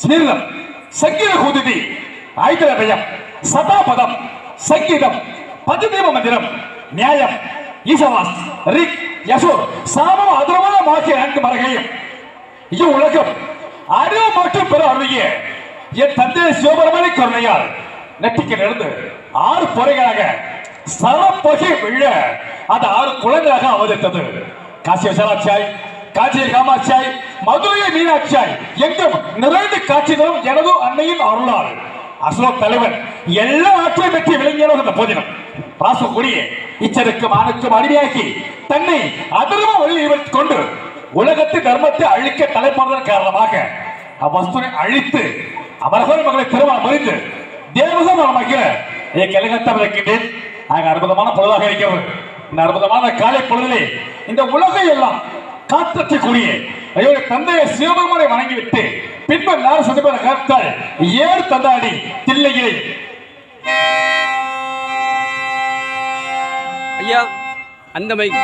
ஸ்னிர்ணம் சங்கீத குதிதி ஐதரபயம் சதாபதம் சங்கீதம் பதிதீப மந்திரம் நியாயம் ஈசவாஸ் ரிக் யசோர் சாமம் அதர்மமாகிய நான்கு மரகையும் இவ்வுலகம் அறிவு மற்றும் பெற அருகிய என் தந்தை சிவபெருமணி கருணையால் நெட்டிக்கு நடந்து ஆறு பொறைகளாக சரப்பகை விழ அது ஆறு குழந்தையாக அவதரித்தது. காசி விசாலாட்சியாய் காட்சியில் காமாட்சியாய் மதுரையை மீனாட்சியாய் எங்கும் நிறைந்து காட்சி தரும் எனது அன்னையின் அருளால். அசோக் தலைவன் எல்லா ஆற்றையும் பெற்று விளங்கியவர் இந்த போதினம் பாசக்கூடிய இச்சருக்கும் ஆணுக்கும் அடிமையாக்கி தன்னை அதர்ம வழியில் கொண்டு உலகத்து தர்மத்தை அழிக்க தலைப்படுவதன் காரணமாக அவ்வஸ்துவை அழித்து அவர்கள் மகளை திருமணம் முடிந்து தேவகம் என் கலிகத்தம் இருக்கின்றேன். அற்புதமான பொழுதாக இருக்கிறது. இந்த அற்புதமான காலை பொழுதிலே இந்த உலகை எல்லாம் காத்தக்கூடிய ஐயோ தந்தையை சிவபெருமானை வணங்கிவிட்டு பின்பு எல்லாரும் சந்திப்பத கருத்தால் ஏறு தந்தாடி தில்லையிலே ஐயா அந்த மைக்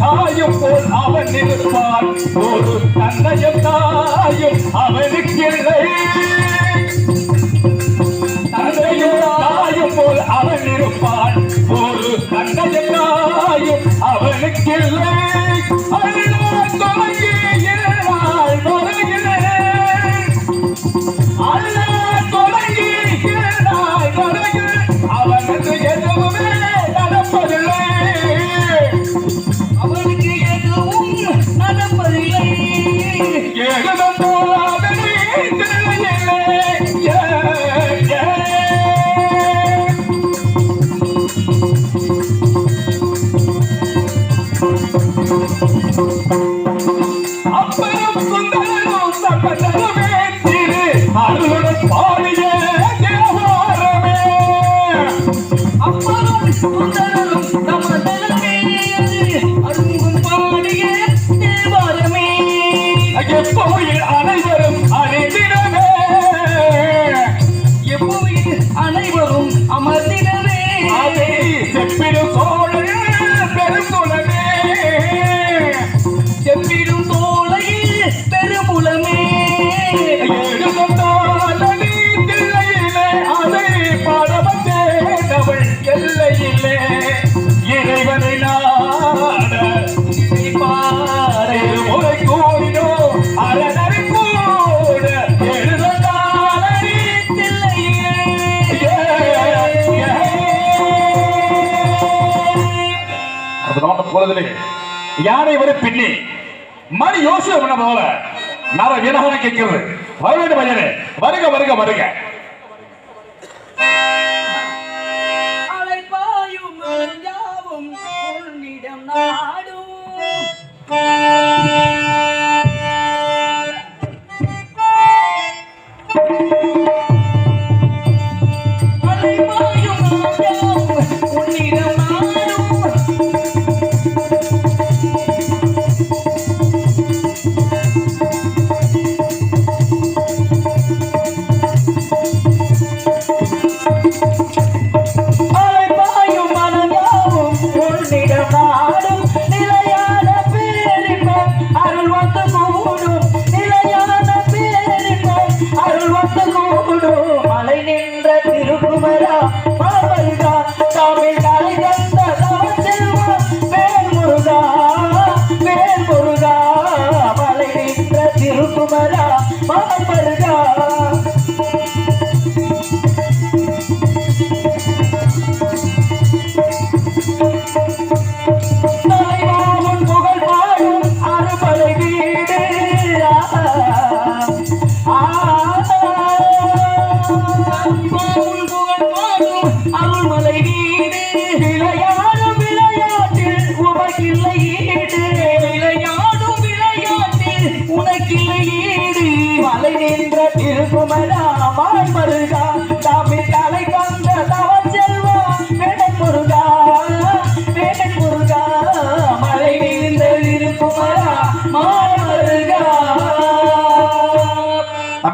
தாயும் போல் அவன் இருப்பான் முதலே யானை வரை பின்னி மணி யோசனை பண்ண போல நான் வீரமான கேட்கிறது. வர வேண்டும் பையனே வருக வருக வருக. நாடும்.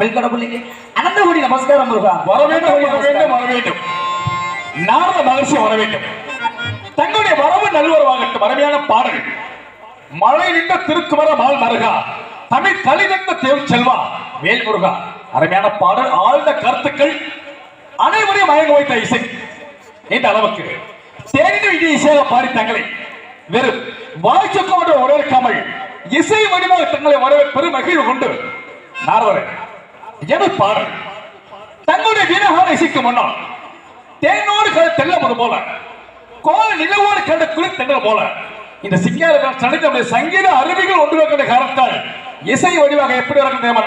தமிழ் கடவுளே அனந்தகுடி நமஸ்காரம் முருகா வர வேண்டும் வர வேண்டும் வர வேண்டும் நாரத மகர்ஷி வர வேண்டும் தங்களுடைய வரவு நல்வரவாகட்டும் அருமையான பாடல் மழை நின்ற திருக்குமர மால் மருகா தமிழ் கலை நின்ற தேவ் செல்வா வேல் முருகா அருமையான பாடல் ஆழ்ந்த கருத்துக்கள் அனைவரையும் மயங்க வைத்த இசை இந்த அளவுக்கு தேனின் இடி இசையாக பாடி தங்களை வெறும் வாய்ச்சொக்கோடு வரவேற்காமல் இசை வடிவாக தங்களை வரவே பெரும் மகிழ்வு கொண்டு நாரதரே என தங்களுடைய வீரகான இசைக்கு முன்னால் தேனோடு கதை தெல்லவது போல கோல நிலவோடு கண்ட குளி தென்றல் போல இந்த சிங்கார சனித்த சங்கீத அருவிகள் ஒன்று வைக்கின்ற காரணத்தால் இசை வடிவாக எப்படி வரும் தெரியுமா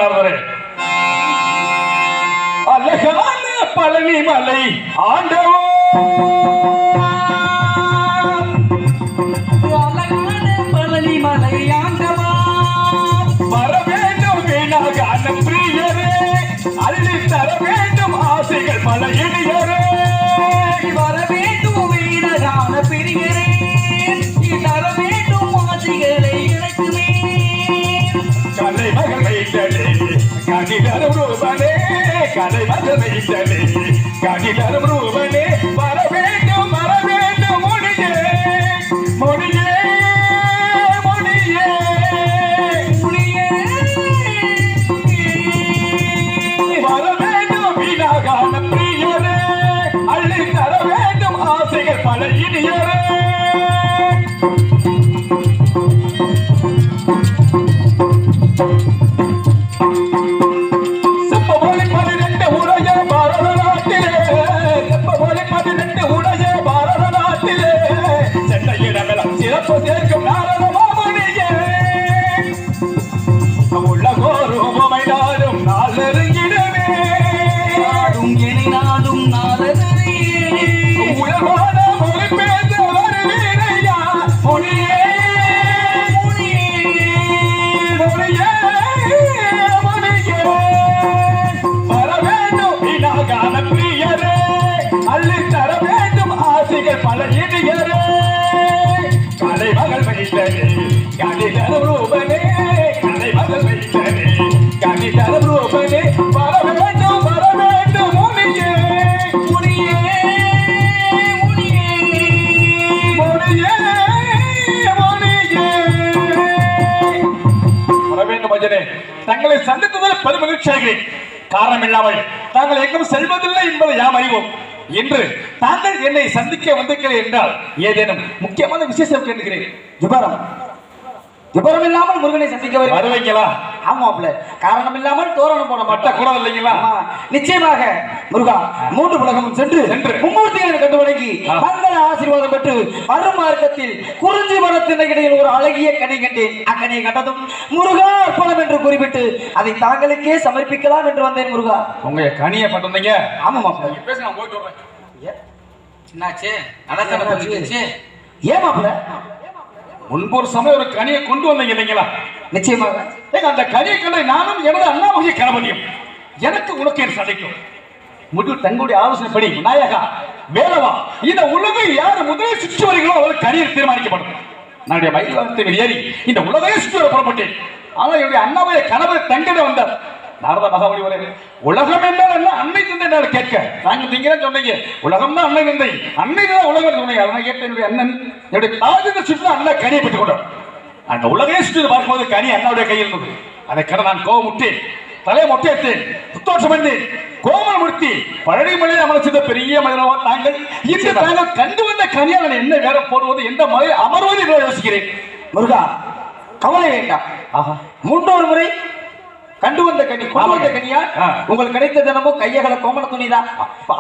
அழகான பழனி மலை ஆண்டவோ! ஆசைகள் பல இடியரே வர வேண்டும் வீரரான பிரிகிறே தர வேண்டும் ஆசைகளை இணைக்குமே கலை மகள் வைத்தலே கடிதரும் ரூபனே கலை மகள் வைத்தலே கடிதரும் ரூபனே வர வேண்டும் வர வேண்டும் முடிஞ்சே முடிஞ்சே ஆசைகள் பெருமகிழ்ச்சி அடைகிறேன் காரணம் இல்லாமல் தாங்கள் எங்கும் செல்வதில்லை என்பதை யாம் அறிவோம். இன்று தாங்கள் என்னை சந்திக்க வந்திருக்கிறேன் என்றால் ஏதேனும் முக்கியமான விசேஷம் கேட்கிறேன். ஜுபரம் ஜுபரம் இல்லாமல் முருகனை சந்திக்க வருவார் வருவீங்களா ஆமாப்ல. காரணம் இல்லாமல் தோரணம் போட மட்ட கூடாது இல்லைங்களா நிச்சயமாக முருகா மூன்று உலகமும் சென்று சென்று. மும்மூர்த்திகளை கண்டு வணங்கி. மங்கள ஆசீர்வாதம் பெற்று வரும் மார்க்கத்தில் குறிஞ்சி மரத்தின் இடையில் ஒரு அழகிய கனி கண்டேன் அக்கனை கண்டதும் முருகா அர்ப்பணம் என்று குறிப்பிட்டு அதை தாங்களுக்கே சமர்ப்பிக்கலாம் என்று வந்தேன் முருகா. உங்க கனியை பட்டிருந்தீங்க ஆமா மாப்பிள்ள பேச நான் போயிட்டு வரேன். என்னாச்சு? ஏன் மாப்பிள்ள முன்பு ஒரு சமயம் ஒரு கனியை கொண்டு வந்தீங்க இல்லைங்களா? நிச்சயமாக. ஏங்க அந்த கனியை கண்டை நானும் எனது அண்ணாமகி கணபதியும் எனக்கு உனக்கு சதைக்கும் முழு தங்களுடைய ஆலோசனைப்படி விநாயகா வேலவா இந்த உலகை யார் முதலில் சுற்றி வருகிறோ அவர்கள் கனியில் தீர்மானிக்கப்படும். என்னுடைய மயில் ஏறி இந்த உலகையே சுற்றி புறப்பட்டேன். ஆனால் என்னுடைய அண்ணாமலை கணவரை தங்கிட வந்தார். நாரத மகாபலி வரையில் உலகம் என்றால் என்ன? அன்னை தந்தை என்று கேட்க. நாங்கள் நீங்க சொன்னீங்க உலகம் தான் அன்னை தந்தை. அன்னை தான் உலகம் சொன்னீங்க. அதனால் கேட்ட என்னுடைய அண்ணன் என்னுடைய தாஜத்தை சுற்றி அண்ணா கனியை பெற்றுக் கொண்டார். அந்த உலகையே சுற்றி பார்க்கும்போது கனி அண்ணாவுடைய கையில் இருந்தது. அதை கட நான் கோபமுட்டேன் தலையை மொட்டையத்தேன் புத்தோஷம் பண்ணேன் கோமல் முடித்தி பழனி மலையை அமர்ச்சித்த பெரிய மனிதனவா நாங்கள் இன்று தாங்கள் கண்டு வந்த கனியால் நான் என்ன வேற போடுவது எந்த மலை அமர்வது என்று யோசிக்கிறேன். முருகா கவலை வேண்டாம். ஆஹா. மூன்றொரு முறை கண்டு வந்த கனி கொண்டு வந்த கனியா. உங்களுக்கு கிடைத்த தினமும் கையகல கோமண துணிதான்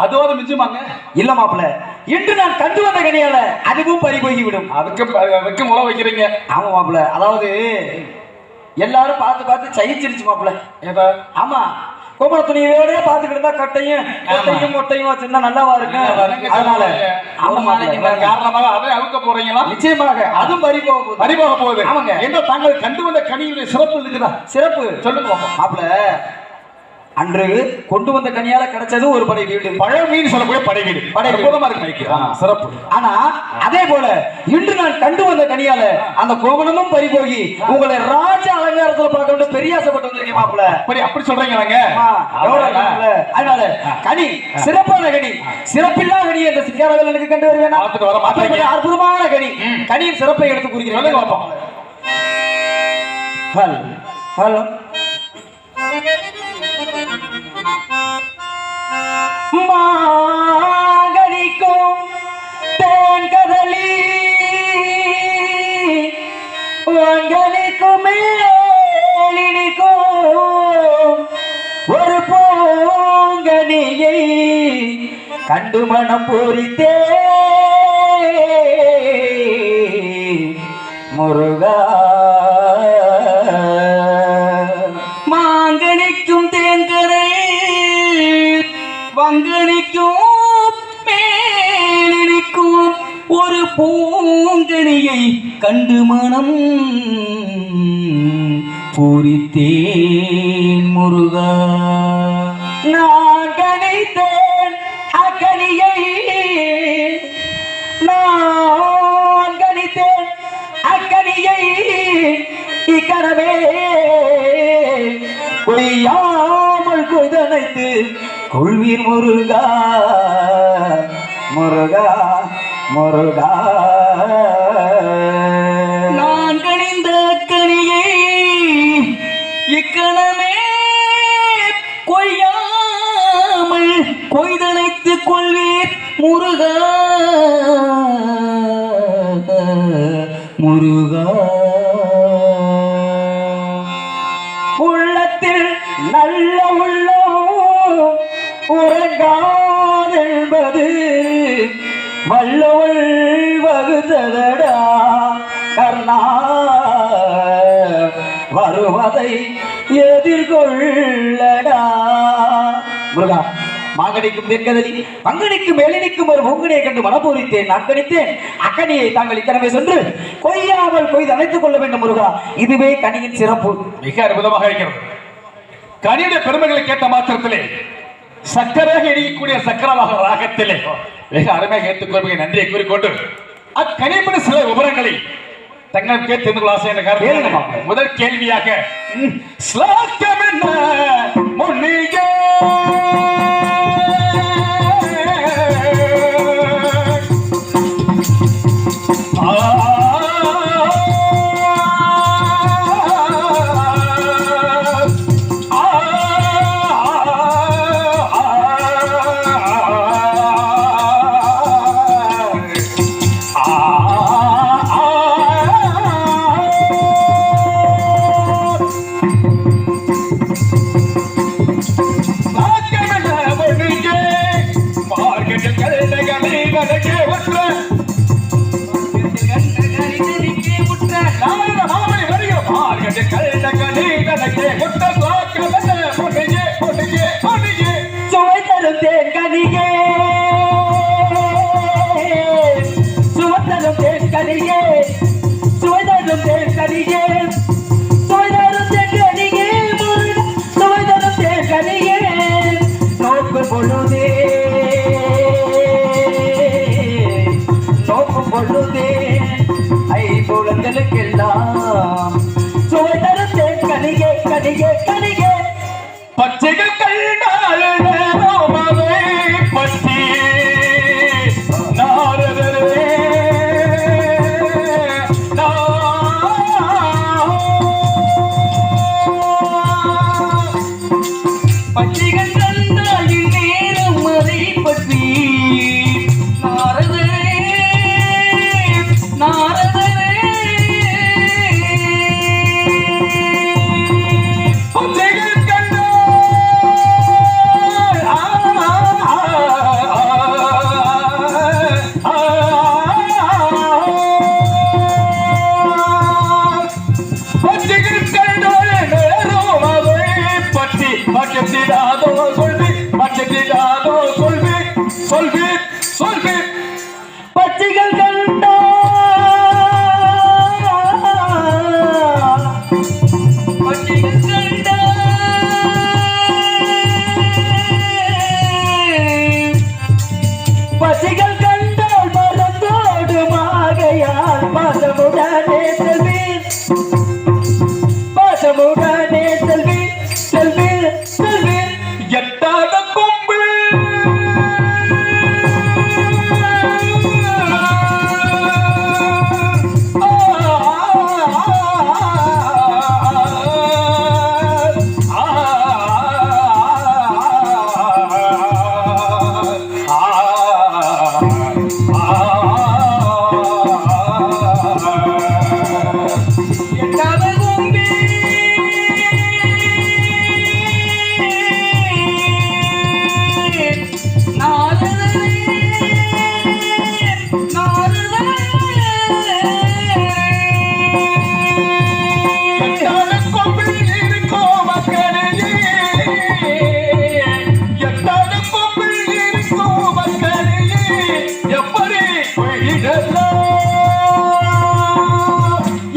அதுவாது மிஞ்சுமாங்க? இல்ல மாப்பிள்ள இன்று நான் கண்டு வந்த கனியால அதுவும் பறி போய்விடும் அதுக்கு அதுக்கு முளை வைக்கிறீங்க. ஆமா மாப்பிள்ள அதாவது எல்லாரும் பார்த்து பார்த்து சகிச்சிருச்சு மாப்பிள்ள ஆமா. கோமண துணியோட பார்த்துக்கிட்டு இருந்தா கட்டையும் கொட்டையும் மொட்டையும் வச்சிருந்தா நல்லாவா இருக்கு அதனால. காரணமாக அதை அவுக்க போறீங்களா? நிச்சயமாக. அதுவும் பறி போக போகுது. பறிபோக போகுது. ஆமாங்க. என்ன தாங்கள் கண்டு வந்த கனியுடைய சிறப்பு இருக்குதா? சிறப்பு. சொல்லுங்க. மாப்பிள்ள அன்று கொண்டு வந்த கனியால கிடைச்சது ஒரு படை வீடு. பழமீன் சொல்லக்கூடிய படை வீடு. படை. அற்புதமா இருக்கு சிறப்பு. ஆனா அதே போல இன்று நான் கண்டு வந்த கனியால அந்த கோவணமும் பறி போகி உங்களை ராஜ அலங்காரத்துல பார்க்க வேண்டும் பெரிய ஆசைப்பட்டு வந்திருக்கேன் மாப்பிள்ள. அப்படி அப்படி சொல்றீங்களாங்க. அதனால கனி சிறப்பான கனி. சிறப்பில்லா கனி இந்த சிங்காரவேல் எனக்கு கண்டு வருவேனா? அற்புதமான கனி. கனியின் சிறப்பை எடுத்து குறிக்கிறேன் பாப்போம். ஹலோ. ஹலோ. மாகடிக்கும் தேன் கதலி. வாங்கனிக்கும் மேலினிக்கும் ஒரு பூங்கனியை கண்டு மனம் பூரித்தே. முருகா பூங்கனியை கண்டு மனம் பூரித்தேன் முருகா. நான் கணித்தேன் அக்கனியை நான் கணித்தேன் அக்கனியை இக்கனவே கொய்யாமல் குதனைத்து கொள்வீர் முருகா. முருகா. முருகா நான் கணிந்த கனியை இக்கணமே கொய்யாமல் கொய்தனைத்துக் கொள்வீர் முருகா. முருகா. வல்லவள் வகுத்ததடா கர்ணா வருவதை எதிர்கொள்ளடா. முருகா மாங்கடிக்கும் தென்கதலி பங்கனிக்கும் எழினிக்கும் ஒரு பொங்கனை கண்டு மனப்பூரித்தேன் நான் கணித்தேன் அக்கனியை தாங்கள் இத்தனவே சென்று கொய்யாமல் கொய்து அணைத்துக் கொள்ள வேண்டும் முருகா. இதுவே கனியின் சிறப்பு. மிக அற்புதமாக இருக்கிறது. கனியுடைய பெருமைகளை கேட்ட மாத்திரத்திலே சக்கராக இணையக்கூடிய சக்கரமாக ராகத்திலே. மிக அருமையாக ஏற்றுக்கொள்வீங்க நன்றியை கூறிக்கொண்டு அக்கனிப்படி சில விவரங்களை தங்களுக்கே தெரிந்து கொள்ள ஆசை என்ற. முதல் கேள்வியாக ம், ஸ்லோகம் என்ன முன்னியே மார்க்கெட்டில்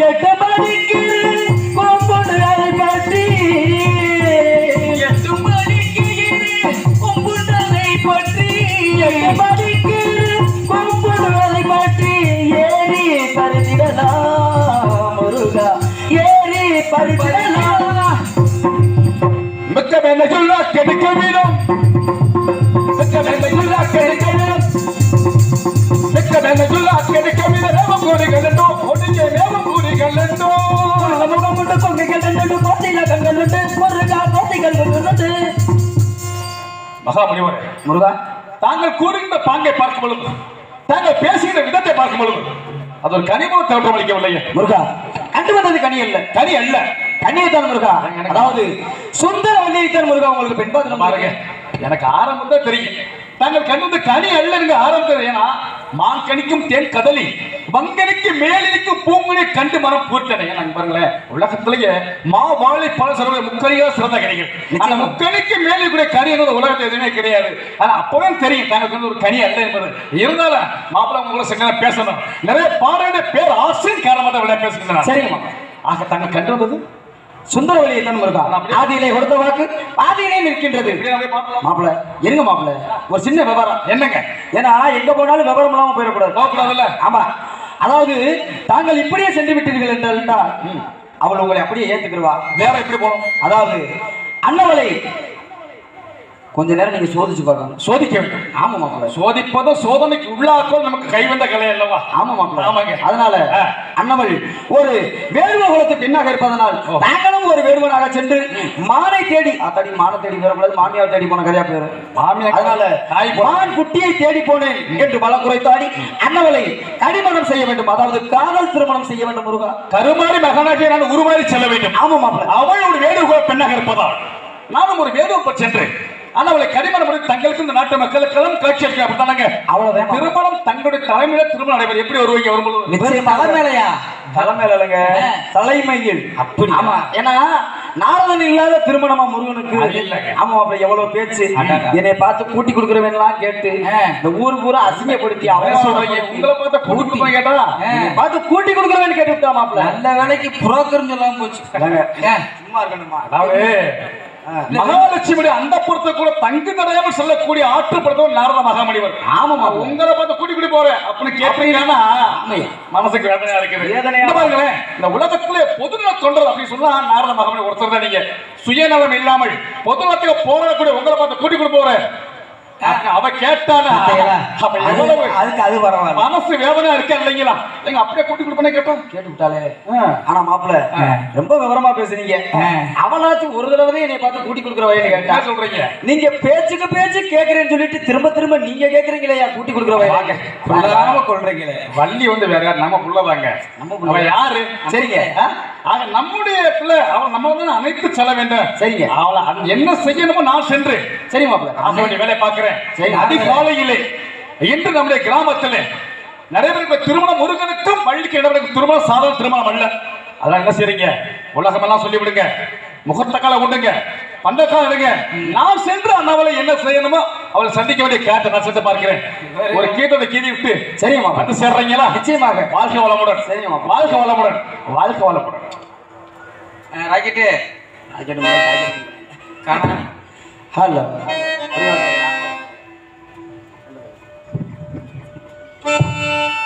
எட்டு மணிக்கு கொம்புடு அலைபாட்டி எட்டு மணிக்கு கொம்புடு அலைபாட்டி எட்டு மணிக்கு கொம்புடு அலைபாட்டி ஏறி பறிதிடலா முருகா. ஏறி பறிதிடலா மிக்க மெனகுள்ளா கெடுக்க வீரம் கூறிகள் என்றோ முகமுண்டு கொங்கைகள் ரெண்டு கோட்டையில கண்கள் உண்டு முருகா மகாமுனிவரே முருகா. தாங்கள் கூறுகின்ற பாங்கை பார்க்கும் பொழுது தாங்கள் பேசுகின்ற விதத்தை பார்க்கும் பொழுது அது ஒரு கனிமோ தோற்றமளிக்கவில்லையே முருகா. கண்டு வந்தது கனி அல்ல. கனி அல்ல. கண்ணியத்தான் முருகா. அதாவது சுந்தர வள்ளியைத்தான் முருகா உங்களுக்கு பெண்பாதனம் பாருங்க எனக்கு ஆரம்பம் தான் தெரியும். தாங்கள் கண்டு கனி அல்லங்க ஆரம்பித்தது ஏன்னா மான் கனிக்கும் தேன் கதலி வங்கனிக்கு மேலிருக்கும் பூங்குழி கண்டு மரம் பூர்த்தனை பாருங்களேன் உலகத்திலேயே மா வாழை பல சிறந்த முக்கனியா சிறந்த கனிகள். அந்த முக்கனிக்கு மேலே கூட கனி என்பது உலகத்தில் எதுவுமே கிடையாது. ஆனா அப்பவே தெரியும் தங்களுக்கு வந்து ஒரு கனி அல்ல என்பது. இருந்தாலும் மாப்பிள்ளை உங்களை செஞ்ச பேசணும். நிறைய பாடல பேர் ஆசிரியர் காரணமாக விளையா பேசுகிறேன் சரிங்கம்மா ஆக தாங்கள் கண்டு வந்தது சுந்தர வழியைத்தான் முருகா ஆதியிலே கொடுத்த வாக்கு ஆதியிலே நிற்கின்றது. இப்படியே அப்படியே பார்க்கலாம். மாப்பிள இருங்க மாப்பிள ஒரு சின்ன விவரம். என்னங்க? ஏன்னா எங்க போனாலும் விவரம் இல்லாம போயிடக்கூடாது? ஆமா. அதாவது தாங்கள் இப்படியே சென்று விட்டீர்கள் என்றால் அவள் உங்களை அப்படியே ஏத்துக்கிடுவா? வேற எப்படி போகணும்? அதாவது அன்னவளை கொஞ்ச நேரம் நீங்க சோதிச்சு பார்க்கணும். சோதிக்க வேண்டும். ஆமா மாப்பிள சோதிப்பதும் சோதனைக்கு உள்ளாக்கும் நமக்கு கைவந்த கலை அல்லவா? ஆமா மாப்பிள ஆமாங்க. அதனால. அன்னவள் ஒரு வேடுவ குலத்து பெண்ணாக இருப்பதனால். தாங்களும் ஒரு வேடுவனாக சென்று மானை தேடி அத்தடி மானை தேடி வரக்கூடாது மாமியார் தேடி போன கதையா பேரு? மாமியார் அதனால மான் குட்டியை தேடி போனேன் என்று பல குறைத்தாடி அன்னவளை கடிமணம் செய்ய வேண்டும். அதாவது காதல் திருமணம் செய்ய வேண்டும் முருகா. கருமாறி மகனாகிய நான் உருமாறி செல்ல வேண்டும். ஆமா மாப்பிள அவள் ஒரு வேடுகோல பெண்ணாக இருப்பதால் நானும் ஒரு வேடுவ சென்று ஆனா அவளை கடிமணம் பண்ணி தங்களுக்கு இந்த நாட்டு மக்களுக்கெல்லாம் காட்சி அளிக்க அப்படித்தானங்க? மாப்பிள. திருமணம் தங்களுடைய தலைமையில திருமணம் நடைபெறும். எப்படி வருவீங்க வரும்போது தலைமையிலையா? தலைமையில இல்லைங்க தலைமையில். அப்படி. ஆமா. ஏன்னா நாரதன் இல்லாத திருமணமா முருகனுக்கு. ஆமா அப்ப எவ்வளவு பேச்சு. என்னை பார்த்து கூட்டி கொடுக்குறவன்லாம் கேட்டு இந்த ஊர் பூரா அசிங்கப்படுத்தி என்ன சொல்றீங்க? உங்களை பார்த்தா கூட்டி போய் கேட்டா? பார்த்து கூட்டி கொடுக்குறவன் கேட்டு விட்டா மாப்பிள நல்ல வேலைக்கு புரோக்கர்னு சொல்லாம போச்சு. சும்மா இருக்கணுமா? அதாவது மகாலட்சுமியுடைய அந்த பொறுத்த கூட தங்கு தடையாமல் செல்லக்கூடிய ஆற்றுப்படுத்தவர் நாரத மகாமணிவர். ஆமா மாப்பிள உங்களை பார்த்து கூட்டி கூட்டி போறேன் அப்படின்னு கேட்டீங்கன்னா. மனசுக்கு வேதனையா இருக்குது. வேதனையா பாருங்களேன் இந்த உலகத்திலே பொதுநல தொண்டர் அப்படின்னு சொன்னா நாரத மகாமணி ஒருத்தர் தான் நீங்க. சுயநலம் இல்லாமல் பொதுநலத்துக்கு போராடக்கூடிய உங்களை பார்த்து கூட்டி கூட்டி போறேன் அவ கேட்டானா? அதுக்கு அது பரவாயில்ல. மனசு வேதனையா இருக்கா இல்லைங்களா? எங்க அப்படியே கூட்டி கொடுப்பனே கேட்டோம். கேட்டு விட்டாலே ஆனா மாப்பிள ரொம்ப விவரமா பேசுனீங்க. அவளாச்சும் ஒரு தடவை என்னை பார்த்து கூட்டி கொடுக்குற வயலை கேட்டா. சொல்றீங்க? நீங்க பேச்சுக்கு பேச்சு கேக்குறேன்னு சொல்லிட்டு திரும்ப திரும்ப நீங்க கேக்குறீங்களே கூட்டி கொடுக்குற வாங்க. வயலை கொள்ளாம கொள்றீங்களே. வள்ளி வந்து வேற நம்ம புள்ளதாங்க. நம்ம யாரு? சரிங்க. ஆக நம்முடைய பிள்ளை அவன் நம்ம வந்து அனைத்து செல்ல வேண்டும். சரிங்க. அவளை என்ன செய்யணுமோ நான் சென்று சரி மாப்பிள ஆக வேண்டிய வேலையை பார்க்கிறேன். சரி. அதிகாலையிலே இன்று நம்முடைய கிராமத்திலே நடைபெறும் திருமணம் முருகனுக்கும் வள்ளிக்கு நடைபெறும் திருமணம் சாதாரண திருமணம் அல்ல. அதெல்லாம் என்ன செய்றீங்க? உலகமெல்லாம் சொல்லி விடுங்க முகூர்த்த காலம் உண்டுங்க. பந்தக்காரனுங்க நான் சென்று அண்ணாவில் என்ன செய்யணுமோ அவளை சந்திக்க வேண்டிய கேட்ட நான் சென்று பார்க்கிறேன். ஒரு கீட்டத்தை கீதி விட்டு சரிம்மா வந்து சேர்றீங்களா? நிச்சயமாக. வாழ்க்கை வளமுடன். சரிம்மா வாழ்க்கை வளமுடன். வாழ்க்கை வளமுடன். ராக்கெட்டு. Hello Thank you.